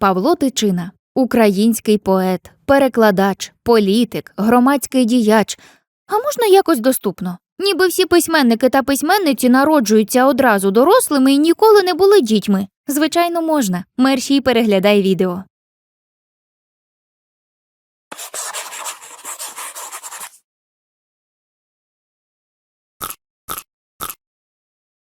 Павло Тичина, український поет, перекладач, політик, громадський діяч. А можна якось доступно? Ніби всі письменники та письменниці народжуються одразу дорослими і ніколи не були дітьми. Звичайно, можна. Мерші переглядай відео.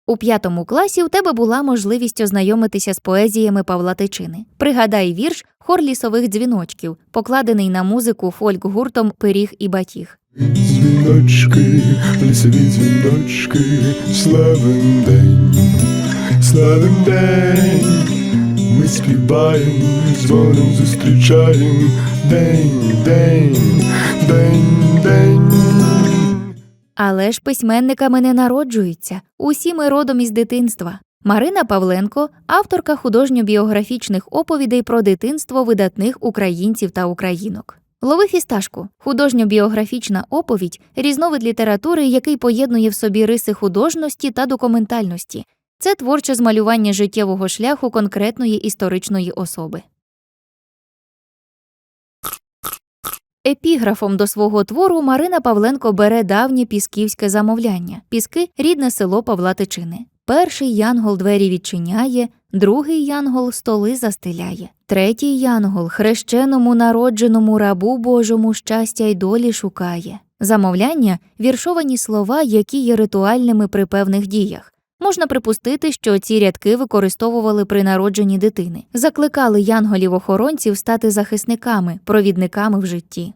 У п'ятому класі у тебе була можливість ознайомитися з поезіями Павла Тичини. Пригадай вірш хор лісових дзвіночків, покладений на музику фольк-гуртом Пиріг і батіг. Дзвіночки, лісові дзвіночки, славен день, славен день, ми співаємо, дзвоном зустрічаємо день, день, день, день. Але ж письменниками не народжуються. Усі ми родом із дитинства. Марина Павленко, авторка художньо-біографічних оповідей про дитинство видатних українців та українок. Лови фісташку художньо-біографічна оповідь різновид літератури, який поєднує в собі риси художності та документальності. Це творче змалювання життєвого шляху конкретної історичної особи. Епіграфом до свого твору Марина Павленко бере давнє пісківське замовляння. Піски рідне село Павла Тичини. Перший янгол двері відчиняє, другий янгол столи застеляє, третій янгол хрещеному народженому рабу Божому щастя й долі шукає. Замовляння віршовані слова, які є ритуальними при певних діях. Можна припустити, що ці рядки використовували при народженні дитини, закликали янголів-охоронців стати захисниками, провідниками в житті.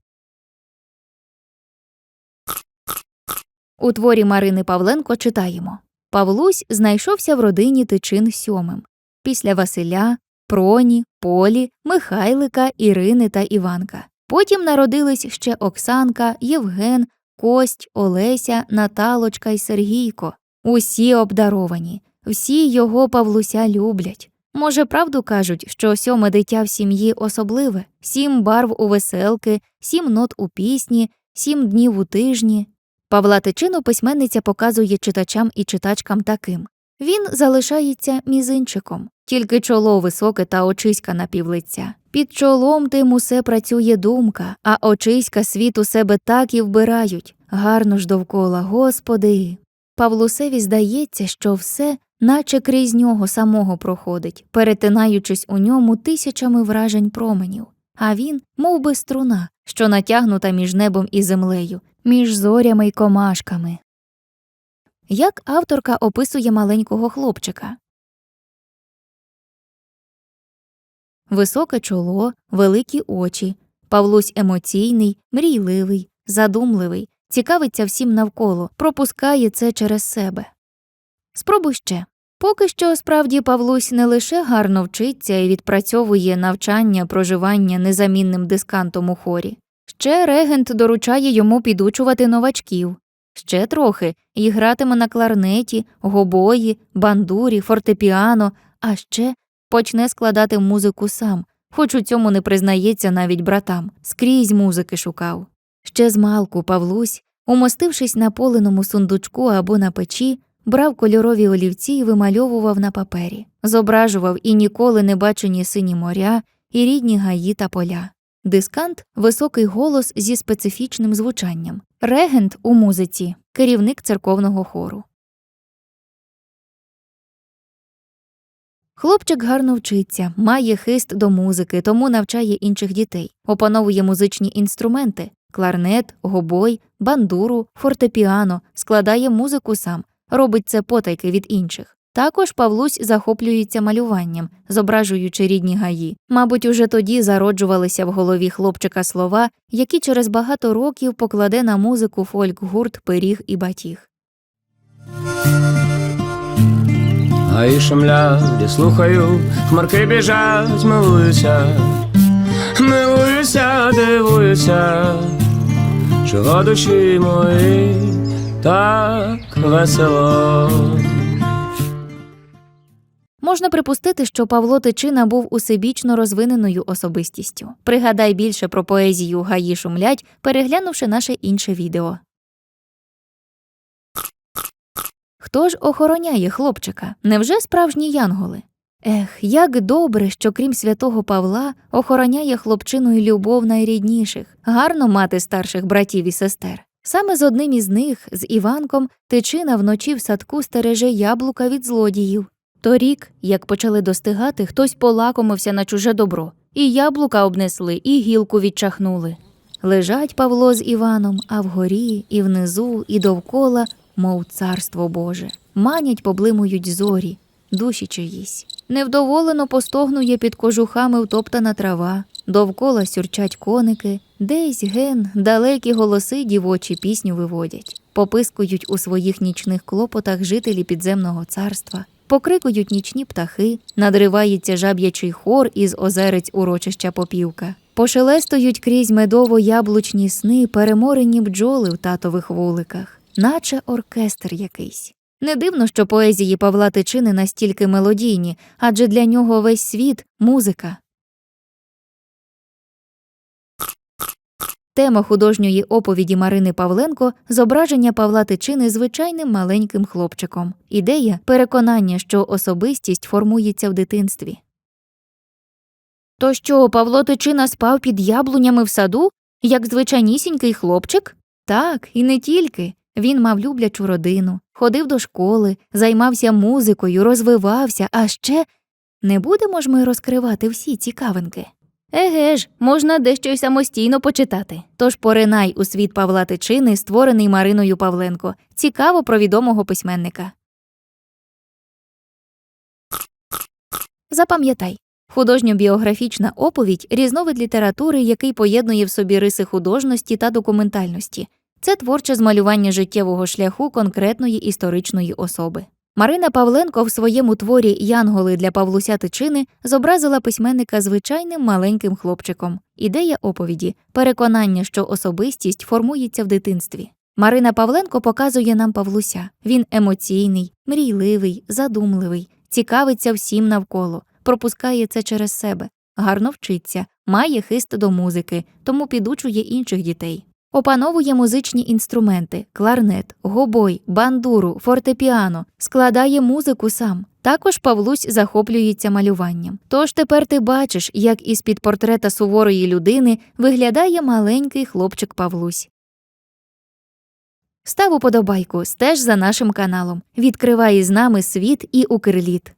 У творі Марини Павленко читаємо Павлусь знайшовся в родині тичин сьомим. Після Василя, Проні, Полі, Михайлика, Ірини та Іванка. Потім народились ще Оксанка, Євген, Кость, Олеся, Наталочка й Сергійко. Усі обдаровані, всі його Павлуся люблять. Може, правду кажуть, що сьоме дитя в сім'ї особливе, сім барв у веселки, сім нот у пісні, сім днів у тижні. Павла Тичину письменниця показує читачам і читачкам таким. Він залишається мізинчиком, тільки чоло високе та очиська напівлиця. Під чолом тим усе працює думка, а очиська світ у себе так і вбирають. Гарно ж довкола, господи. Павлусеві здається, що все, наче крізь нього самого проходить, перетинаючись у ньому тисячами вражень променів, а він, мов би струна, що натягнута між небом і землею, між зорями й комашками. Як авторка описує маленького хлопчика? Високе чоло, великі очі, Павлусь емоційний, мрійливий, задумливий, цікавиться всім навколо, пропускає це через себе. Спробуй ще. Поки що, справді, Павлусь не лише гарно вчиться і відпрацьовує навчання, проживання незамінним дискантом у хорі. Ще регент доручає йому підучувати новачків. Ще трохи і гратиме на кларнеті, гобої, бандурі, фортепіано, а ще почне складати музику сам, хоч у цьому не признається навіть братам, скрізь музики шукав. Ще змалку Павлусь, умостившись на поленому сундучку або на печі, брав кольорові олівці і вимальовував на папері, зображував і ніколи не бачені сині моря, і рідні гаї та поля. Дискант високий голос зі специфічним звучанням, регент у музиці, керівник церковного хору. Хлопчик гарно вчиться, має хист до музики, тому навчає інших дітей, опановує музичні інструменти кларнет, гобой, бандуру, фортепіано, складає музику сам, робить це потайки від інших. Також Павлусь захоплюється малюванням, зображуючи рідні гаї. Мабуть, уже тоді зароджувалися в голові хлопчика слова, які через багато років покладе на музику фольк-гурт Пиріг і батіг. Гаї шумлять, я слухаю, хмарки біжать, милуюся, милуюся, дивуюся, чого душі мої так весело. Можна припустити, що Павло Тичина був усебічно розвиненою особистістю. Пригадай більше про поезію Гаї шумлять, переглянувши наше інше відео. Хто ж охороняє хлопчика? Невже справжні янголи? Ех, як добре, що крім святого Павла охороняє хлопчиною любов найрідніших, гарно мати старших братів і сестер. Саме з одним із них, з Іванком, тичина вночі в садку стереже яблука від злодіїв. Торік, як почали достигати, хтось полакомився на чуже добро, і яблука обнесли, і гілку відчахнули. Лежать Павло з Іваном, а вгорі, і внизу, і довкола, мов царство Боже. Манять поблимують зорі, душі чиїсь. Невдоволено постогнує під кожухами втоптана трава, довкола сюрчать коники, десь ген, далекі голоси дівочі пісню виводять, попискують у своїх нічних клопотах жителі підземного царства, покрикують нічні птахи, надривається жаб'ячий хор із озерець урочища Попівка. Пошелестують крізь медово-яблучні сни переморені бджоли в татових вуликах, наче оркестр якийсь. Не дивно, що поезії Павла Тичини настільки мелодійні, адже для нього весь світ музика. Тема художньої оповіді Марини Павленко зображення Павла Тичини звичайним маленьким хлопчиком. Ідея переконання, що особистість формується в дитинстві. То що, Павло Тичина спав під яблунями в саду, як звичайнісінький хлопчик? Так, і не тільки. Він мав люблячу родину, ходив до школи, займався музикою, розвивався, а ще не будемо ж ми розкривати всі цікавинки. Еге ж, можна дещо й самостійно почитати. Тож поринай у світ Павла Тичини, створений Мариною Павленко. Цікаво про відомого письменника. Запам'ятай. Художньо-біографічна оповідь різновид літератури, який поєднує в собі риси художності та документальності. Це творче змалювання життєвого шляху конкретної історичної особи. Марина Павленко в своєму творі Янголи для Павлуся Тичини зобразила письменника звичайним маленьким хлопчиком. Ідея оповіді переконання, що особистість формується в дитинстві. Марина Павленко показує нам Павлуся. Він емоційний, мрійливий, задумливий, цікавиться всім навколо, пропускає це через себе, гарно вчиться, має хист до музики, тому підучує інших дітей. Опановує музичні інструменти, кларнет, гобой, бандуру, фортепіано, складає музику сам. Також Павлусь захоплюється малюванням. Тож тепер ти бачиш, як із під портрета суворої людини виглядає маленький хлопчик Павлусь. Став уподобайку, стеж за нашим каналом. Відкривай із нами світ і Укрліт.